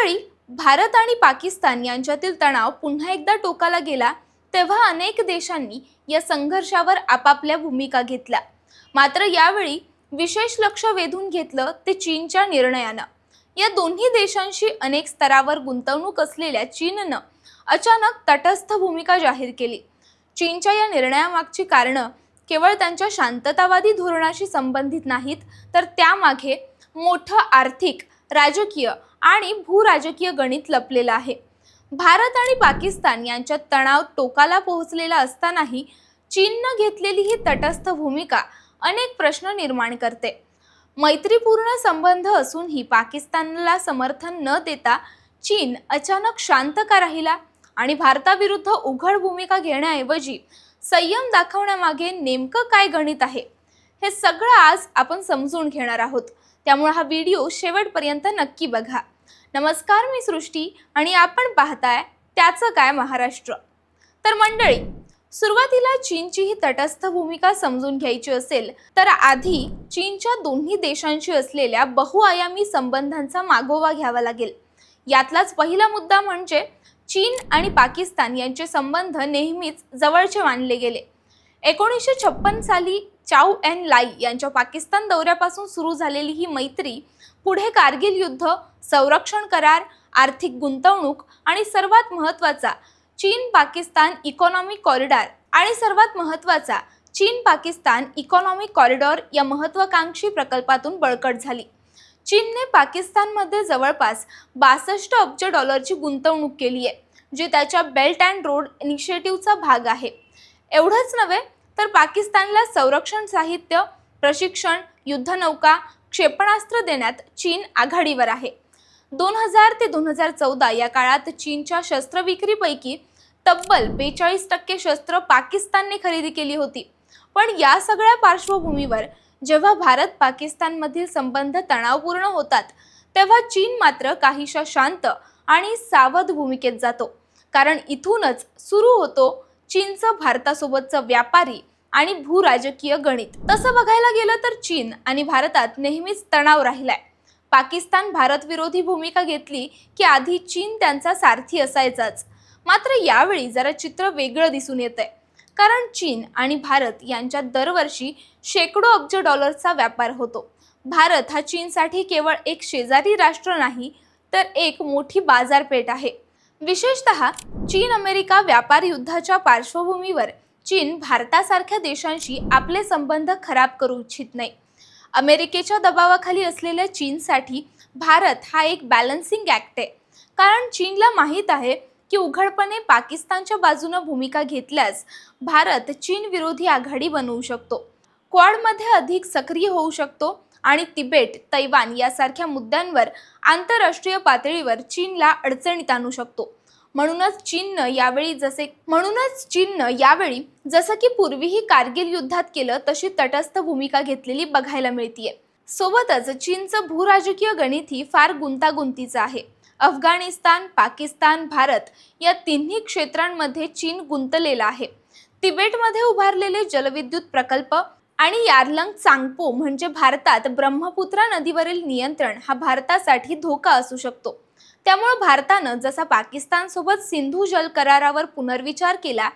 यावेळी भारत आणि पाकिस्तान यांच्यातील तणाव पुन्हा एकदा टोकाला गेला तेव्हा अनेक देशांनी या संघर्षावर आपापल्या भूमिका घेतल्या. मात्र यावेळी विशेष लक्ष वेधून घेतलं ते चीनच्या निर्णयानं. या दोन्ही देशांशी अनेक स्तरावर गुंतवणूक असलेल्या चीननं अचानक तटस्थ भूमिका जाहीर केली. चीनच्या या निर्णयामागची कारणं केवळ त्यांच्या शांततावादी धोरणाशी संबंधित नाहीत तर त्यामागे मोठं आर्थिक राजकीय आणि भूराजकीय गणित लपलेलं आहे. भारत आणि पाकिस्तान यांच्यात तणाव टोकाला पोहोचलेला असतानाही चीननं घेतलेली ही तटस्थ भूमिका अनेक प्रश्न निर्माण करते. मैत्रीपूर्ण संबंध असूनही पाकिस्तानला समर्थन न देता चीन अचानक शांत का राहिला आणि भारताविरुद्ध उघड भूमिका घेण्याऐवजी संयम दाखवण्यामागे नेमकं काय गणित आहे? हे सगळं आज आपण समजून घेणार आहोत. त्यामुळे हा व्हिडिओ शेवटपर्यंत नक्की बघा. नमस्कार मी सृष्टी आणि आपण पाहताय त्याचं काय महाराष्ट्र. तर मंडळी सुरुवातीला चीनची ही तटस्थ भूमिका समजून घ्यायची असेल तर आधी चीनच्या दोन्ही देशांशी असलेल्या बहुआयामी संबंधांचा मागोवा घ्यावा लागेल. यातलाच पहिला मुद्दा म्हणजे चीन आणि पाकिस्तान यांचे संबंध नेहमीच जवळचे मानले गेले. एकोणीसशे छप्पन साली चाऊ एन लाई यांच्या पाकिस्तान दौऱ्यापासून सुरू झालेली ही मैत्री पुढे कारगिल युद्ध संरक्षण करार आर्थिक गुंतवणूक आणि सर्वात महत्त्वाचा चीन पाकिस्तान इकॉनॉमिक कॉरिडॉर आणि सर्वात महत्त्वाचा चीन पाकिस्तान इकॉनॉमिक कॉरिडॉर या महत्त्वाकांक्षी प्रकल्पातून बळकट झाली. चीनने पाकिस्तानमध्ये जवळपास बासष्ट अब्ज डॉलरची गुंतवणूक केली आहे जी त्याच्या बेल्ट अँड रोड इनिशिएटिव्हचा भाग आहे. एवढंच नव्हे तर पाकिस्तानला संरक्षण साहित्य प्रशिक्षण युद्धनौका क्षेपणास्त्र देण्यात चीन आघाडीवर आहे. दोन हजार ते दोन हजार चौदा या काळात चीनच्या शस्त्रविक्रीपैकी तब्बल बेचाळीस टक्के शस्त्र पाकिस्तानने खरेदी केली होती. पण या सगळ्या पार्श्वभूमीवर जेव्हा भारत पाकिस्तानमधील संबंध तणावपूर्ण होतात तेव्हा चीन मात्र काहीशा शांत आणि सावध भूमिकेत जातो. कारण इथूनच सुरू होतो चीनचं भारतासोबतचं व्यापारी आणि भूराजकीय गणित. तसं बघायला गेलं तर चीन आणि भारतात नेहमीच तणाव राहिलाय. पाकिस्तान भारत विरोधी भूमिका घेतली की आधी चीन त्यांचा सारथी असायचाच. मात्र यावेळी जरा चित्र वेगळं दिसून येतंय. कारण चीन आणि भारत यांच्यात दरवर्षी शेकडो अब्ज डॉलरचा व्यापार होतो. भारत हा चीनसाठी केवळ एक शेजारी राष्ट्र नाही तर एक मोठी बाजारपेठ आहे. विशेषत चीन अमेरिका व्यापार युद्धाच्या पार्श्वभूमीवर चीन भारतासारख्या देशांशी आपले संबंध खराब करू इच्छित नाही. अमेरिकेच्या दबावाखाली असलेल्या चीनसाठी भारत हा एक बॅलन्सिंग ॲक्ट आहे. कारण चीनला माहीत आहे की उघडपणे पाकिस्तानच्या बाजूनं भूमिका घेतल्यास भारत चीन विरोधी आघाडी बनवू शकतो. क्वाडमध्ये अधिक सक्रिय होऊ शकतो आणि तिबेट तैवान यासारख्या मुद्द्यांवर आंतरराष्ट्रीय पातळीवर चीनला अडचणीत आणू शकतो. म्हणूनच चीननं यावेळी जसे म्हणूनच चीननं यावेळी जसं की पूर्वीही कारगिल युद्धात केलं तशी तटस्थ भूमिका घेतलेली बघायला मिळतीये. सोबतच चीनचं भूराजकीय गणितही फार गुंतागुंतीचं आहे. अफगाणिस्तान पाकिस्तान भारत या तिन्ही क्षेत्रांमध्ये चीन गुंतलेला आहे. तिबेटमध्ये उभारलेले जलविद्युत प्रकल्प आणि यारलंग चांगपो म्हणजे भारतात ब्रह्मपुत्रा नदीवरील नियंत्रण हा भारतासाठी धोका असू शकतो. त्यामुळे भारतानं जसा पाकिस्तानसोबत सिंधू जल करारावर पुनर्विचार केला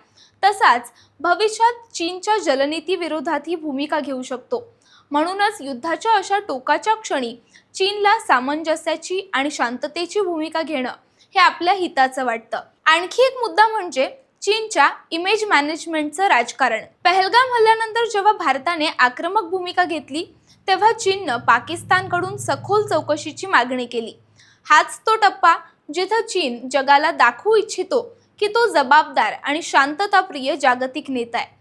तसाच भविष्यात चीनच्या जलनीती विरोधातही भूमिका घेऊ शकतो. म्हणूनच युद्धाच्या अशा टोकाच्या क्षणी चीनला सामंजस्याची आणि शांततेची भूमिका घेणं हे आपल्या हिताचं वाटतं. आणखी एक मुद्दा म्हणजे चीनच्या इमेज मॅनेजमेंटचं राजकारण. पहलगाम हल्ल्यानंतर जेव्हा भारताने आक्रमक भूमिका घेतली तेव्हा चीननं पाकिस्तानकडून सखोल चौकशीची मागणी केली. हाच तो टप्पा जिथं चीन जगाला दाखवू इच्छितो की तो जबाबदार आणि शांतताप्रिय जागतिक नेता आहे.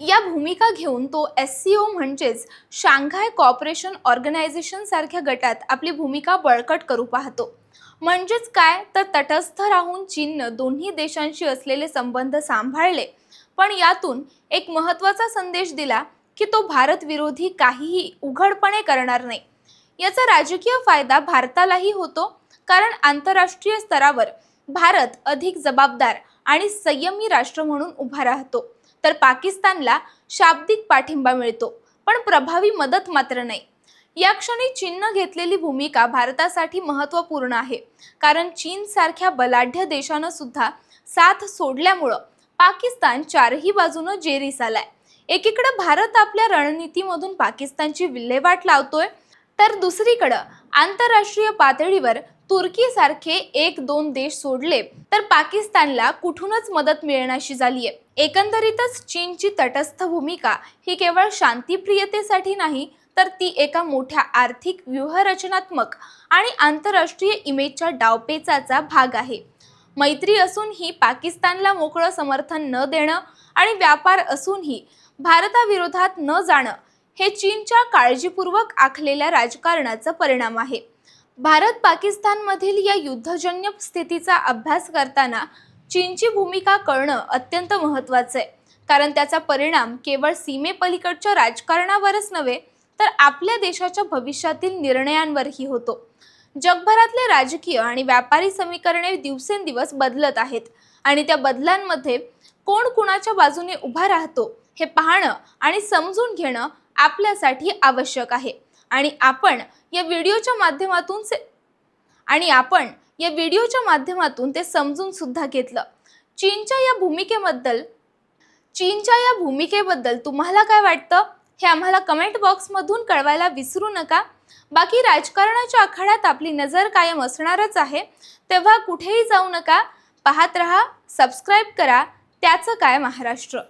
या भूमिका घेऊन तो एस सी ओ म्हणजेच शांघाय कॉपरेशन ऑर्गनायझेशन सारख्या गटात आपली भूमिका बळकट करू पाहतो. म्हणजेच काय? तर तटस्थ राहून चीननं दोन्ही देशांशी असलेले संबंध सांभाळले. पण यातून एक महत्त्वाचा संदेश दिला की तो भारत विरोधी काहीही उघडपणे करणार नाही. याचा राजकीय फायदा भारतालाही होतो कारण आंतरराष्ट्रीय स्तरावर भारत अधिक जबाबदार आणि संयमी राष्ट्र म्हणून उभा राहतो. तर पाकिस्तानला शाब्दिक पाठिंबा मिळतो पण प्रभावी मदत मात्र नाही. या क्षणी चीननं घेतलेली भूमिका भारतासाठी महत्त्वपूर्ण आहे. कारण चीन सारख्या बलाढ्य देशानं सुद्धा साथ सोडल्यामुळं पाकिस्तान चारही बाजूनं जेरीस आलाय. एकीकडे भारत आपल्या रणनीतीमधून पाकिस्तानची विल्हेवाट लावतोय तर दुसरीकडं आंतरराष्ट्रीय पातळीवर तुर्कीसारखे एक दोन देश सोडले तर पाकिस्तानला कुठूनच मदत मिळण्याशी झालीय. एकंदरीतच चीनची तटस्थ भूमिका ही केवळ शांतीप्रियतेसाठी नाही तर ती एका मोठ्या आर्थिक व्यूहरचनात्मक आणि आंतरराष्ट्रीय इमेजच्या डावपेचाचा भाग आहे. मैत्री असूनही पाकिस्तानला मोकळं समर्थन न देणं आणि व्यापार असूनही भारताविरोधात न जाणं हे चीनच्या काळजीपूर्वक आखलेल्या राजकारणाचा परिणाम आहे. भारत पाकिस्तानमधील या युद्धजन्य स्थितीचा अभ्यास करताना चीनची भूमिका कळणं अत्यंत महत्त्वाचं आहे. कारण त्याचा परिणाम केवळ सीमेपलीकडच्या राजकारणावरच नव्हे तर आपल्या देशाच्या भविष्यातील निर्णयांवरही होतो. जगभरातले राजकीय आणि व्यापारी समीकरणे दिवसेंदिवस बदलत आहेत आणि त्या बदलांमध्ये कोण कुणाच्या बाजूने उभा राहतो हे पाहणं आणि समजून घेणं आपल्यासाठी आवश्यक आहे. आणि आपण या व्हिडिओच्या माध्यमातून से- आणि आपण या व्हिडिओच्या माध्यमातून ते समजून सुद्धा घेतलं. चीनच्या या भूमिकेबद्दल चीनच्या या भूमिकेबद्दल तुम्हाला काय वाटतं? हे आम्हाला कमेंट बॉक्समधून कळवायला विसरू नका. बाकी राजकारणाच्या आखाड्यात आपली नजर कायम असणारच आहे. तेव्हा कुठेही जाऊ नका. पाहत रहा सबस्क्राईब करा. त्याचं काय महाराष्ट्र?